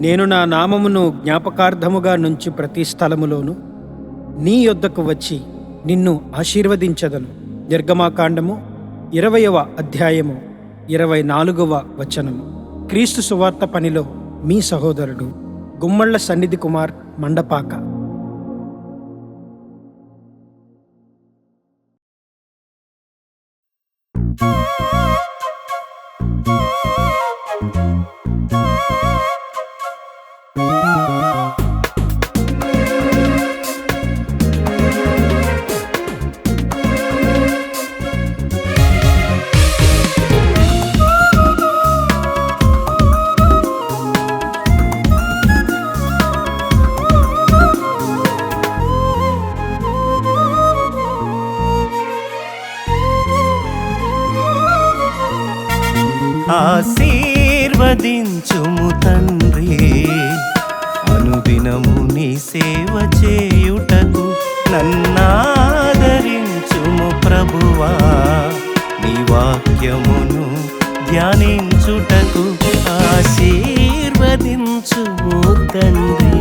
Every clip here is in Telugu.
నేను నా నామమును జ్ఞాపకార్థముగా నుంచి ప్రతి స్థలములోను నీ యొద్దకు వచ్చి నిన్ను ఆశీర్వదించదను. నిర్గమాకాండము ఇరవయవ అధ్యాయము ఇరవై నాలుగవ వచనము. క్రీస్తు సువార్త పనిలో మీ సహోదరుడు గుమ్మళ్ళ సన్నిధి కుమార్ మండపాక. ఆశీర్వదించుము వాక్యమును ధ్యానించుటకు ఆశీర్వదించుము తండ్రి.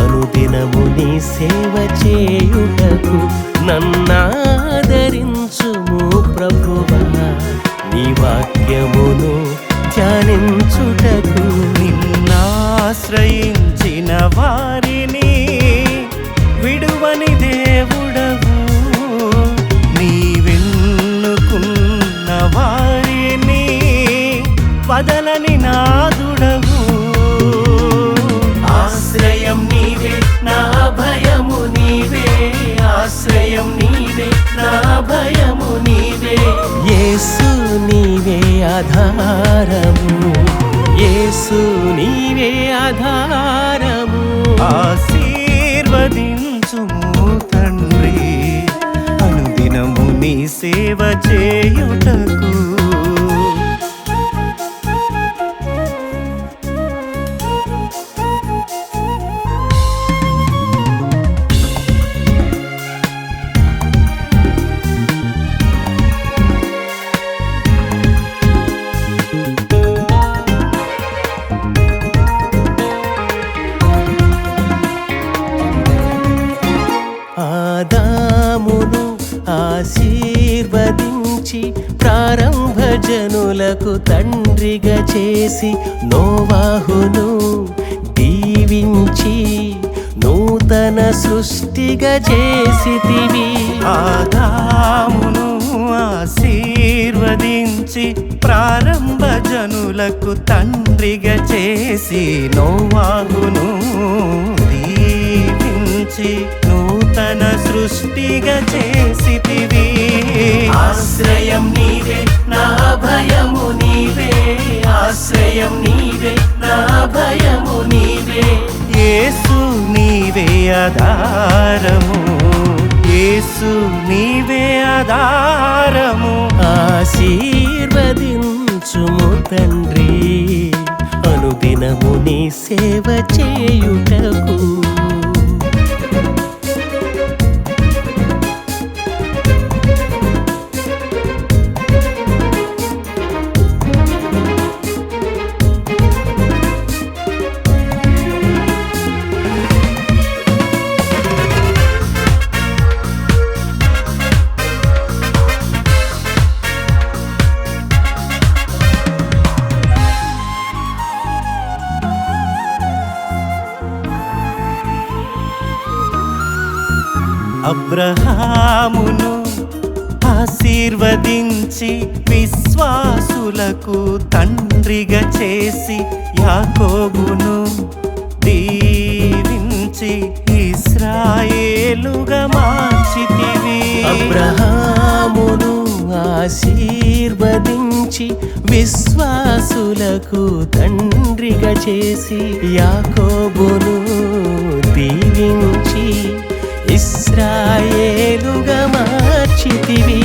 అనుదినము నీ సేవ చేయుటకు నన్నాదరించుము ప్రభువా. నీ వాక్యమును ధ్యానించుటకు నిన్నాశ్రయించిన వారిని విడువని దేవుడవు. వదలని నాదుడవు. ఆశ్రయం నీవే నా భయము నీవే. ఆశ్రయం నీవే నా భయము నీవే. యేసు నీవే ఆధారము. యేసు నీవే ఆధారము. ఆశీర్వదించుము తండ్రి. అనుదినము నీ సేవ చేయుటకు ఆదామును ఆశీర్వదించి ప్రారంభ జనులకు తండ్రిగా చేసి నోవాహును దీవించి నూతన సృష్టిగా చేసితివి. ఆదామును ఆశీర్వదించి ప్రారంభ జనులకు తండ్రిగా చేసి నోవాహును దీవించి నూతన సృష్టిగా చేసితివి. ఆశ్రయం నీవే నా భయము నీవే. ఆశ్రయం నీవే నా భయము నీవే. యేసు నీవే ఆధారము. యేసు నీవే ఆధారము. ఆశీర్వదించుము తండ్రి. అనుదినము నీ సేవ చేయుటకు. అబ్రహామును ఆశీర్వదించి విశ్వాసులకు తండ్రిగా చేసి యాకోబును దీవించి ఇస్రాయేలుగా మార్చితివి. అబ్రహామును ఆశీర్వదించి విశ్వాసులకు తండ్రిగా చేసి యాకోబును దీవించి ఇస్రాయేలుగా మార్చితివి.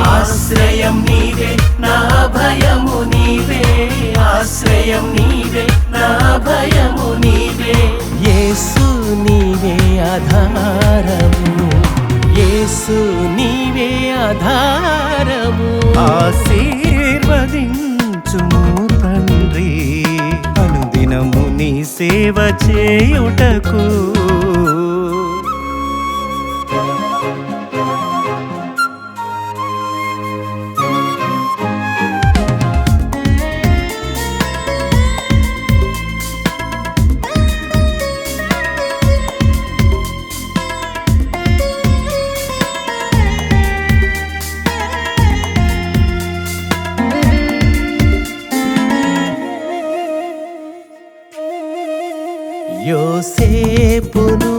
ఆశ్రయం నీవే నా భయము నీవే. ఆశ్రయం నీవే నా భయము నీవే. యేసు నీవే ఆధారము. యేసు నీవే ఆధారము. ఆశీర్వదించుము తండ్రి. అనుదినము సేవ చేయుటకు యోసేపును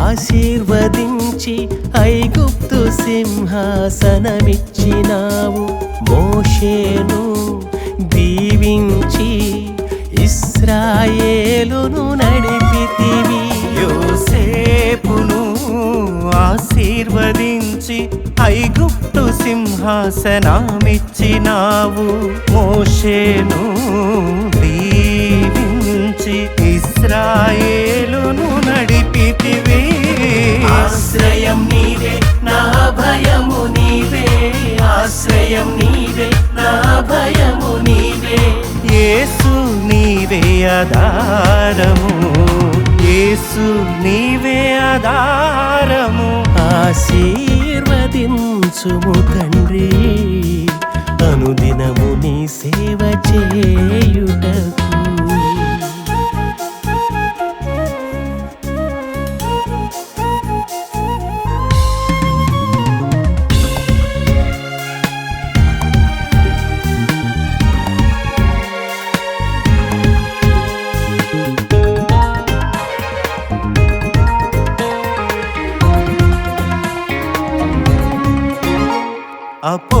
ఆశీర్వదించి ఐగుప్తు సింహాసనమిచ్చినావు. మోషేను దీవించి ఇస్రాయేలును నడిపితివి. యోసేపును ఆశీర్వదించి ఐగుప్తు సింహాసనమిచ్చినావు. మోషేను దీవించి ఇస్రాయేలును నడిపితివి. ఆశ్రయం నీవే నా భయము నీవే. ఆశ్రయం నీవే నా భయము నీవే. యేసు నీవే ఆధారము. యేసు నీవే ఆధారము. ఆశీర్వదించుము తండ్రి. అనుదినము నీ సేవ చేయుటకు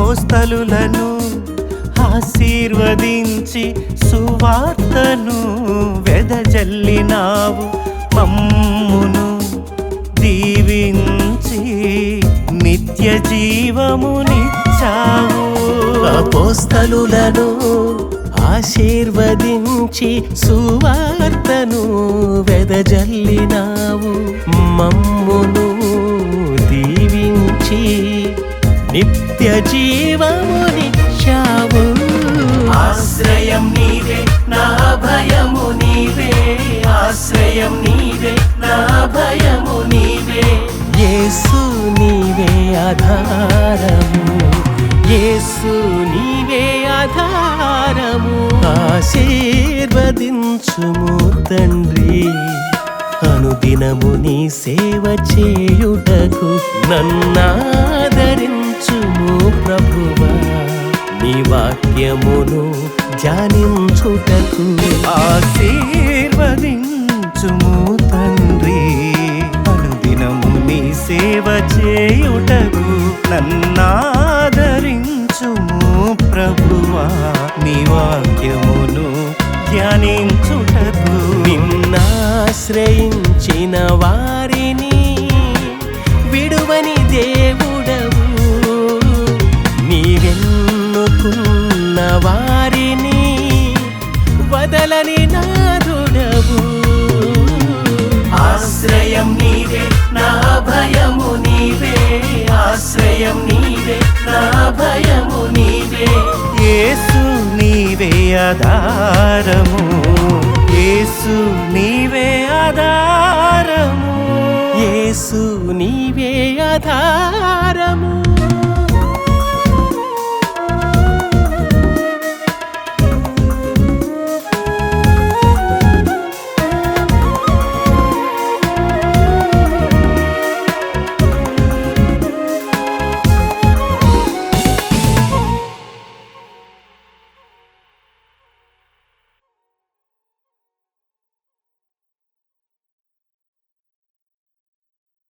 అపోస్తలులను ఆశీర్వదించి సువార్తను వెదజల్లినావు. మమ్మును దీవించి నిత్య జీవమునిచ్చావు. అపోస్తలులను ఆశీర్వదించి సువార్తను వెదజల్లినావు. నిత్య జీవమునిచ్చావు ఆశ్రయం నీవే నా భయము నీవే. ఆశ్రయం నీవే నా భయము నీవే. యేసు నీవే ఆధారము. యేసు నీవే ఆధారము. ఆశీర్వదించుము తండ్రి అనుదినము నీ సేవ చేయుటకు నన్నాదరించుము ప్రభువా నీ వాక్యమును ధ్యానించుటకు ఆశీర్వదించుము తండ్రి. అనుదినము నీ సేవ చేయుటకు నన్నాదరించుము ప్రభువా నీ వాక్యమును ధ్యానించుటకు. నిన్నాశ్రయించిన వారి ఆధారము. యేసు నీవే ఆధారము. యేసు నీవే ఆధారము.